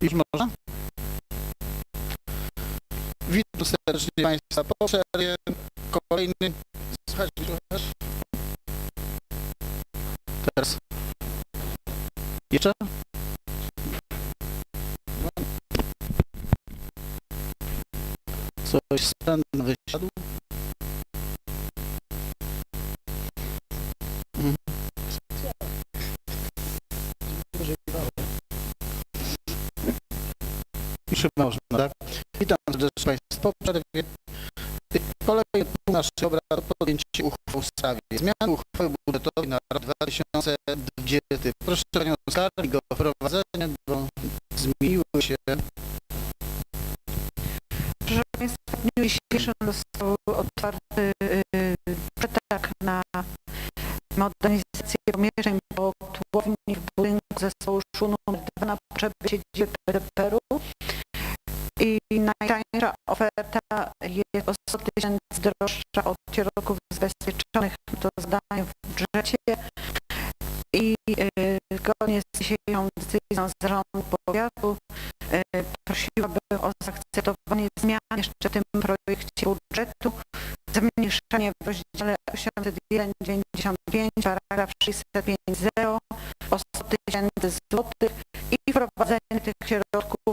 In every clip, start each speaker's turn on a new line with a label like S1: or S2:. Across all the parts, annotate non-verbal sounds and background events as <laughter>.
S1: Już można? Witam serdecznie Państwa po przerwie. Kolejny... Mnie trochę? Teraz. Jeszcze? Coś sprzęt wysiadł? Można, tak? Witam serdecznie Państwa po przerwie. Kolejny punkt naszych obrad to podjęcie uchwał w sprawie zmiany uchwały budżetowej na rok 2020. Proszę Panią Skarbnik o wprowadzenie, bo zmieniły się
S2: Proszę Państwa, w dniu dzisiejszym został otwarty y, przetarg na modernizację pomieszczeń po tłowni w budynku zespołu SZU nr 2 na potrzeby siedziby PDPR-u najtańsza oferta jest o 100 tysięcy droższa od środków zabezpieczonych do zadania w budżecie i y, zgodnie z dzisiejszą decyzją zarządu powiatu y, prosiłabym o zaakceptowanie zmian jeszcze w tym projekcie budżetu, zmniejszenie w rozdziale 801,95 paragraf 605.0 o 100 tysięcy złotych i wprowadzenie tych środków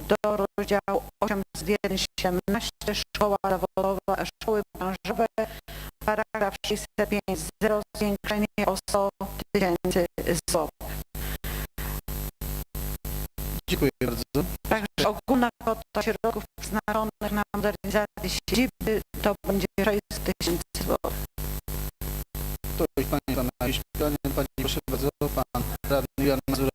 S2: do rozdziału 801,17 Szkoła Zawodowa, Szkoły Branżowe paragraf 605.0 zwiększenie o 100 tysięcy złotych.
S1: Dziękuję bardzo.
S2: Także ogólna kwota środków przeznaczonych na modernizację siedziby to będzie 600 tysięcy złotych.
S1: To już Państwa na jakieś pytania. Pani proszę bardzo, Pan Radny Jan Mazurek.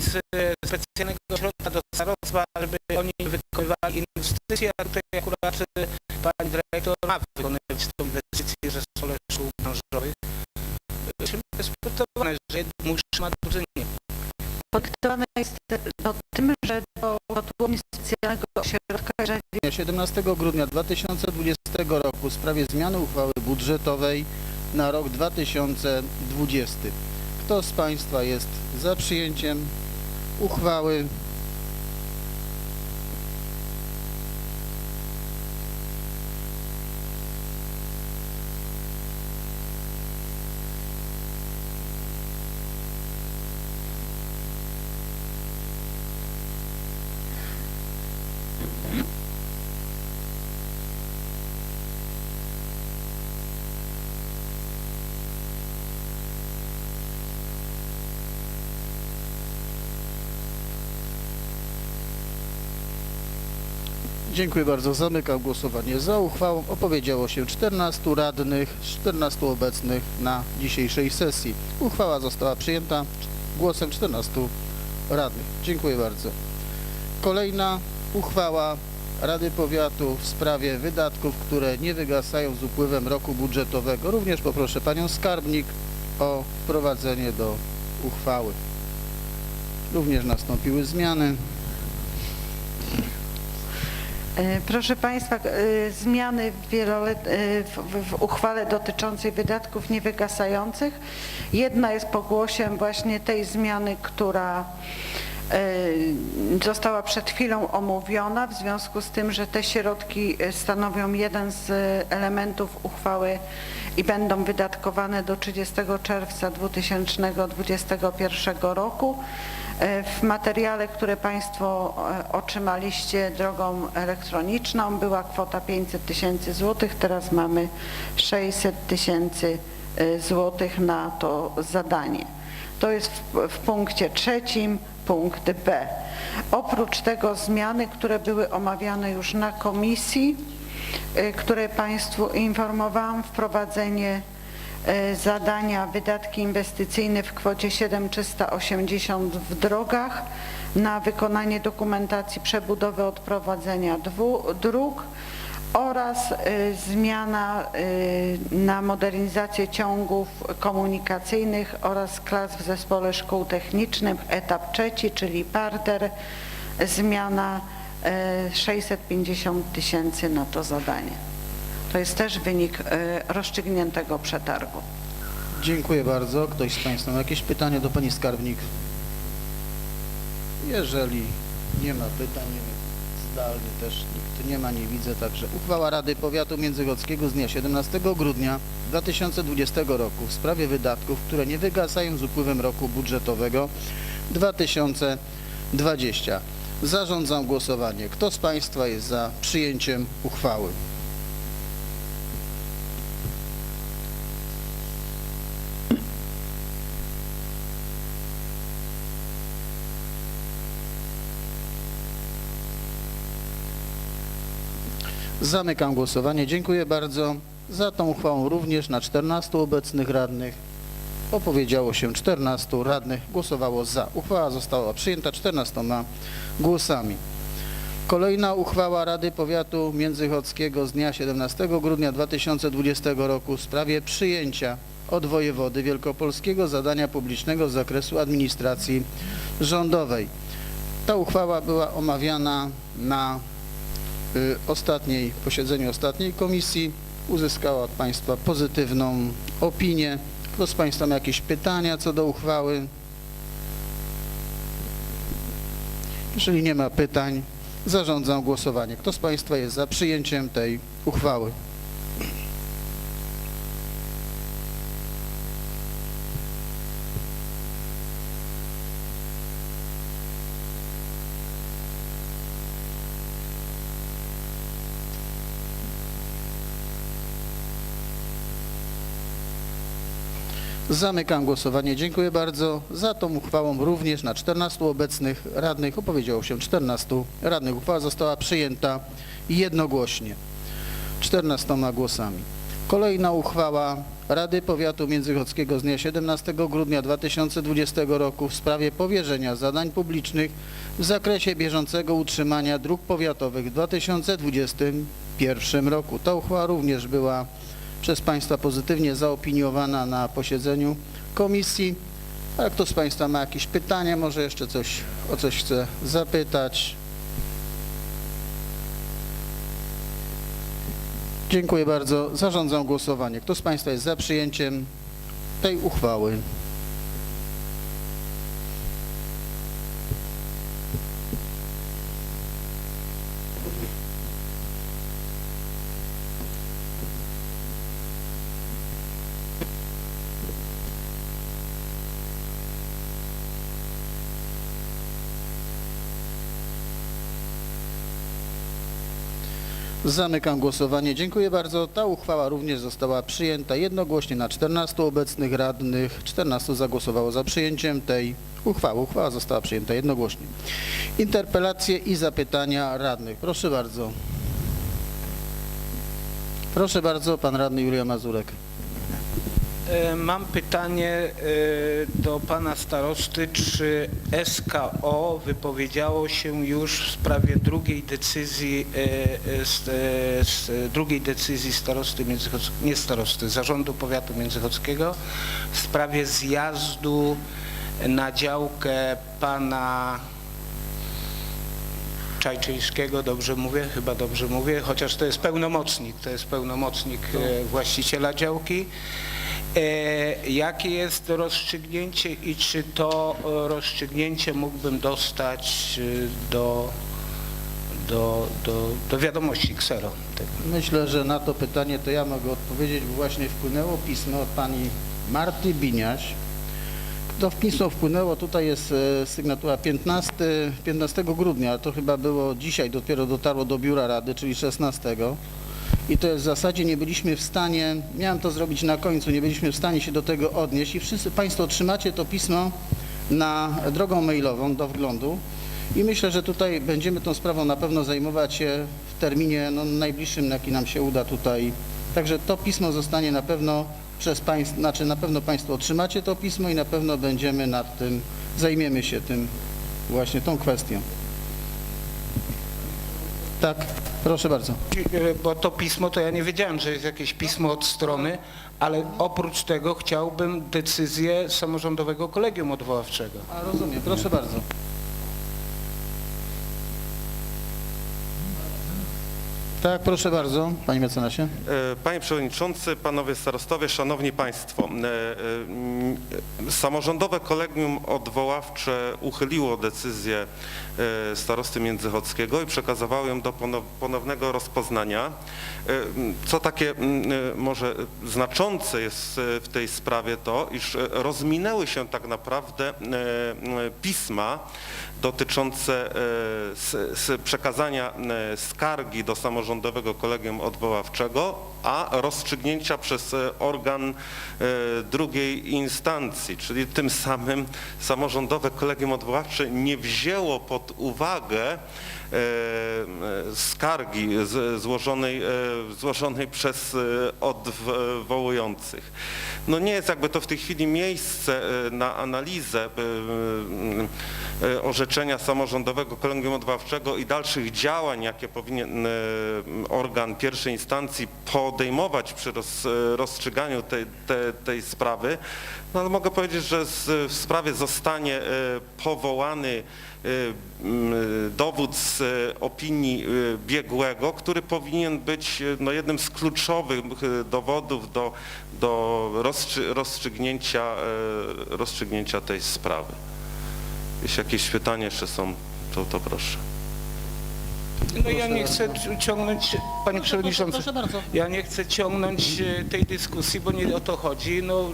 S3: Z e, specjalnego środka do starostwa, żeby oni wykonywali inwestycje, a tutaj akurat e, pani dyrektor ma wykonywać tą inwestycję ze szkole szkół branżowych. Czym jest spowodowane, że musi ma drugi nie.
S2: Podyktowane jest to tym, że do kotłowni specjalnego środka, jeżeli
S1: 17 grudnia 2020 roku w sprawie zmiany uchwały budżetowej na rok 2020. Kto z Państwa jest za przyjęciem uchwały? Dziękuję bardzo. Zamykam głosowanie za uchwałą. Opowiedziało się 14 radnych, z 14 obecnych na dzisiejszej sesji. Uchwała została przyjęta głosem 14 radnych. Dziękuję bardzo. Kolejna uchwała Rady Powiatu w sprawie wydatków, które nie wygasają z upływem roku budżetowego. Również poproszę Panią Skarbnik o wprowadzenie do uchwały. Również nastąpiły zmiany.
S2: E, Proszę Państwa, e, zmiany e, w, w- w uchwale dotyczącej wydatków niewygasających. Jedna jest pogłosiem właśnie tej zmiany, która została przed chwilą omówiona w związku z tym, że te środki stanowią jeden z elementów uchwały i będą wydatkowane do 30 czerwca 2021 roku. E, W materiale, które Państwo e, otrzymaliście drogą elektroniczną była kwota 500 tysięcy złotych, teraz mamy 600 tysięcy e, złotych na to zadanie. To jest w, w punkcie trzecim, punkt B. Oprócz tego zmiany, które były omawiane już na komisji, które Państwu informowałam, wprowadzenie zadania wydatki inwestycyjne w kwocie 7380 w drogach na wykonanie dokumentacji przebudowy odprowadzenia dróg oraz y, zmiana y, na modernizację ciągów komunikacyjnych oraz klas w zespole szkół technicznych, etap trzeci, czyli parter, zmiana y, 650 tysięcy na to zadanie. To jest też wynik e, rozstrzygniętego przetargu.
S1: Dziękuję bardzo. Ktoś z Państwa ma jakieś pytanie do Pani Skarbnik? Jeżeli nie ma pytań, zdalnie też nikt nie ma, nie widzę, także uchwała Rady Powiatu Międzychodzkiego z dnia 17 grudnia 2020 roku w sprawie wydatków, które nie wygasają z upływem roku budżetowego 2020. Zarządzam głosowanie. Kto z Państwa jest za przyjęciem uchwały? Zamykam głosowanie. Dziękuję bardzo. Za tą uchwałą również na 14 obecnych radnych opowiedziało się 14 radnych, głosowało za. Uchwała została przyjęta 14 głosami. Kolejna uchwała Rady Powiatu Międzychodzkiego z dnia 17 grudnia 2020 roku w sprawie przyjęcia od wojewody wielkopolskiego zadania publicznego z zakresu administracji rządowej. Ta uchwała była omawiana na ostatniej posiedzeniu ostatniej komisji uzyskała od Państwa pozytywną opinię. Kto z Państwa ma jakieś pytania co do uchwały? Jeżeli nie ma pytań, zarządzam głosowanie. Kto z Państwa jest za przyjęciem tej uchwały? Zamykam głosowanie. Dziękuję bardzo. Za tą uchwałą również na 14 obecnych radnych opowiedziało się 14 radnych. Uchwała została przyjęta jednogłośnie 14 głosami. Kolejna uchwała Rady Powiatu Międzychodzkiego z dnia 17 grudnia 2020 roku w sprawie powierzenia zadań publicznych w zakresie bieżącego utrzymania dróg powiatowych w 2021 roku. Ta uchwała również była przez Państwa pozytywnie zaopiniowana na posiedzeniu komisji. A kto z Państwa ma jakieś pytania, może jeszcze coś, o coś chce zapytać? Dziękuję bardzo. Zarządzam głosowanie. Kto z Państwa jest za przyjęciem tej uchwały? Zamykam głosowanie. Dziękuję bardzo. Ta uchwała również została przyjęta jednogłośnie na 14 obecnych radnych. 14 zagłosowało za przyjęciem tej uchwały. Uchwała została przyjęta jednogłośnie. Interpelacje i zapytania radnych. Proszę bardzo. Proszę bardzo, pan radny Julia Mazurek.
S3: E, Mam pytanie e, do pana starosty, czy SKO wypowiedziało się już w sprawie drugiej decyzji, e, drugiej decyzji starosty nie starosty, zarządu powiatu międzychodzkiego w sprawie zjazdu na działkę pana Czajczyńskiego, dobrze mówię, chyba dobrze mówię, chociaż to jest pełnomocnik, to jest pełnomocnik właściciela działki. E, Jakie jest rozstrzygnięcie i czy to e, rozstrzygnięcie mógłbym dostać e, do, do, do, do wiadomości ksero? tego?
S1: Myślę, że na to pytanie to ja mogę odpowiedzieć, bo właśnie wpłynęło pismo od pani Marty Biniaś. To pismo wpłynęło, tutaj jest sygnatura 15, 15 grudnia, ale to chyba było dzisiaj, dopiero dotarło do biura rady, czyli 16. I to w zasadzie nie byliśmy w stanie, miałem to zrobić na końcu, nie byliśmy w stanie się do tego odnieść i wszyscy Państwo otrzymacie to pismo na drogą mailową do wglądu. I myślę, że tutaj będziemy tą sprawą na pewno zajmować się w terminie no, najbliższym, jaki nam się uda tutaj. Także to pismo zostanie na pewno przez Państwa, znaczy na pewno Państwo otrzymacie to pismo i na pewno będziemy nad tym, zajmiemy się tym, właśnie tą kwestią. Tak, proszę bardzo.
S3: E, Bo to pismo, to ja nie wiedziałem, że jest jakieś pismo od strony, ale oprócz tego chciałbym decyzję samorządowego kolegium odwoławczego.
S1: A rozumiem, proszę bardzo. Tak, proszę bardzo, panie mecenasie.
S4: E, Panie Przewodniczący, Panowie Starostowie, Szanowni Państwo. e, e, Samorządowe Kolegium Odwoławcze uchyliło decyzję starosty Międzychodzkiego i przekazywało ją do ponow- ponownego rozpoznania. Co takie może znaczące jest w tej sprawie to, iż rozminęły się tak naprawdę pisma dotyczące e, przekazania e, skargi do samorządowego kolegium odwoławczego, a rozstrzygnięcia przez e, organ e, drugiej instancji, czyli tym samym samorządowe kolegium odwoławcze nie wzięło pod uwagę e, skargi złożonej, złożonej przez odwołujących. No nie jest jakby to w tej chwili miejsce na analizę orzeczenia samorządowego kolegium odwoławczego i dalszych działań, jakie powinien organ pierwszej instancji podejmować przy roz, e, rozstrzyganiu tej, tej, tej sprawy. No ale mogę powiedzieć, że w sprawie zostanie e, powołany e, dowód z opinii biegłego, który powinien być no, jednym z kluczowych dowodów do, do rozstrzy, rozstrzygnięcia, rozstrzygnięcia tej sprawy. Jeśli jakieś pytania jeszcze są, to, to proszę.
S3: No ja nie chcę ciągnąć, panie przewodniczący,
S1: Proszę bardzo.
S3: ja nie chcę ciągnąć e, tej dyskusji, bo nie o to chodzi. No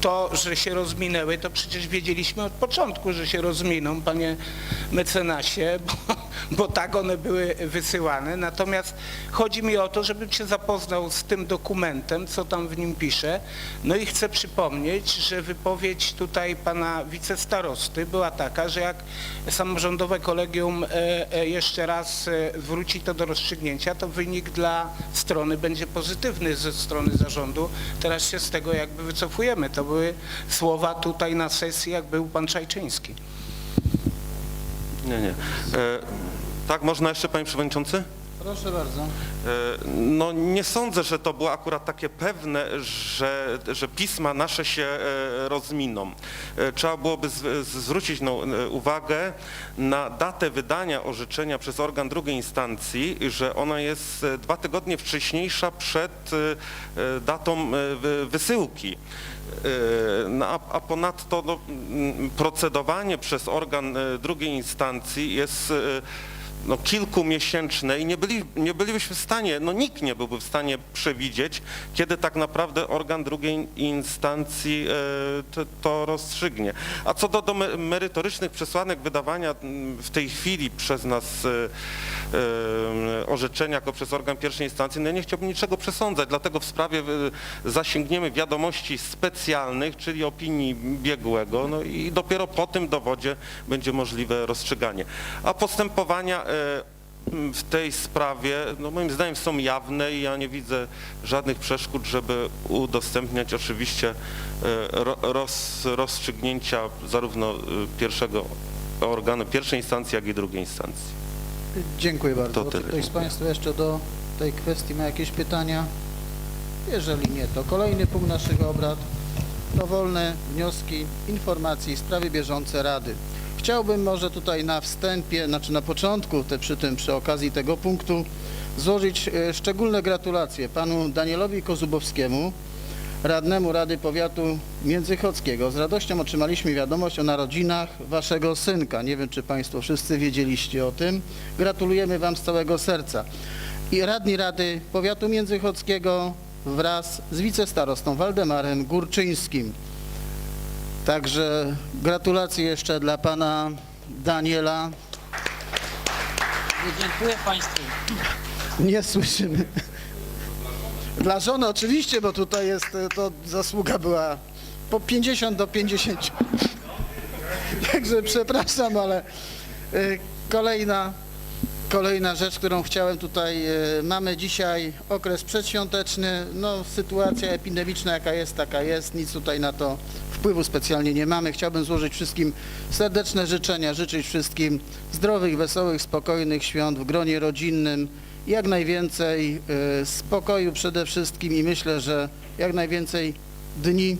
S3: to, że się rozminęły, to przecież wiedzieliśmy od początku, że się rozminą, panie mecenasie, bo, bo tak one były wysyłane. Natomiast chodzi mi o to, żebym się zapoznał z tym dokumentem, co tam w nim pisze. No i chcę przypomnieć, że wypowiedź tutaj pana wicestarosty była taka, że jak samorządowe kolegium e, e, jeszcze raz e, wróci to do rozstrzygnięcia, to wynik dla strony będzie pozytywny ze strony zarządu. Teraz się z tego jakby wycofujemy. To były słowa tutaj na sesji, jak był pan Czajczyński.
S4: Nie, nie. E, tak, można jeszcze, panie przewodniczący?
S1: Proszę bardzo.
S4: E, No nie sądzę, że to było akurat takie pewne, że, że pisma nasze się e, rozminą. E, Trzeba byłoby zwrócić no, uwagę na datę wydania orzeczenia przez organ drugiej instancji, że ona jest dwa tygodnie wcześniejsza przed datą wy- wysyłki. No, a, a ponadto no, procedowanie przez organ drugiej instancji jest no, kilkumiesięczne i nie, byli, nie bylibyśmy w stanie, no nikt nie byłby w stanie przewidzieć, kiedy tak naprawdę organ drugiej instancji e, to, rozstrzygnie. A co do, do me- merytorycznych przesłanek wydawania mm, w tej chwili przez nas e, e, orzeczenia jako przez organ pierwszej instancji, no ja nie chciałbym niczego przesądzać, dlatego w sprawie e, zasięgniemy wiadomości specjalnych, czyli opinii biegłego, no i dopiero po tym dowodzie będzie możliwe rozstrzyganie. A postępowania m, w tej sprawie, no moim zdaniem są jawne i ja nie widzę żadnych przeszkód, żeby udostępniać oczywiście ro, roz, rozstrzygnięcia zarówno pierwszego organu pierwszej instancji, jak i drugiej instancji.
S1: Dziękuję bardzo.
S4: To tyle.
S1: ktoś z Państwa jeszcze do tej kwestii ma jakieś pytania? Jeżeli nie, to kolejny punkt naszych obrad. Dowolne wnioski, informacje i sprawy bieżące Rady. Chciałbym może tutaj na wstępie, znaczy na początku, te, przy tym, przy okazji tego punktu, złożyć e, szczególne gratulacje panu Danielowi Kozubowskiemu, radnemu Rady Powiatu Międzychodzkiego. Z radością otrzymaliśmy wiadomość o narodzinach waszego synka. Nie wiem, czy państwo wszyscy wiedzieliście o tym. Gratulujemy wam z całego serca. I radni Rady Powiatu Międzychodzkiego wraz z wicestarostą Waldemarem Górczyńskim. Także gratulacje jeszcze dla pana Daniela.
S5: Dziękuję Państwu.
S1: Nie słyszymy. Dla żony oczywiście, bo tutaj jest, e, to zasługa była po 50 do 50. <laughs> Także przepraszam, ale e, kolejna, kolejna rzecz, którą chciałem tutaj, e, mamy dzisiaj okres przedświąteczny, no sytuacja epidemiczna jaka jest, taka jest, nic tutaj na to wpływu specjalnie nie mamy. Chciałbym złożyć wszystkim serdeczne życzenia, życzyć wszystkim zdrowych, wesołych, spokojnych świąt w gronie rodzinnym, jak najwięcej e, spokoju przede wszystkim i myślę, że jak najwięcej dni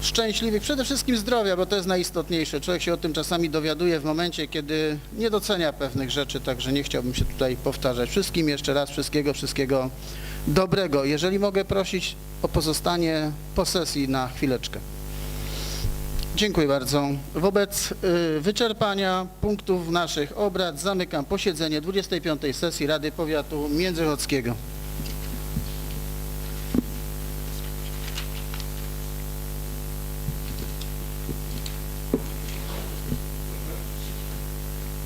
S1: szczęśliwych, przede wszystkim zdrowia, bo to jest najistotniejsze. Człowiek się o tym czasami dowiaduje w momencie, kiedy nie docenia pewnych rzeczy, także nie chciałbym się tutaj powtarzać. Wszystkim jeszcze raz wszystkiego, wszystkiego dobrego. Jeżeli mogę prosić o pozostanie po sesji na chwileczkę. Dziękuję bardzo. Wobec y, wyczerpania punktów naszych obrad zamykam posiedzenie 25. sesji Rady Powiatu Międzychodzkiego.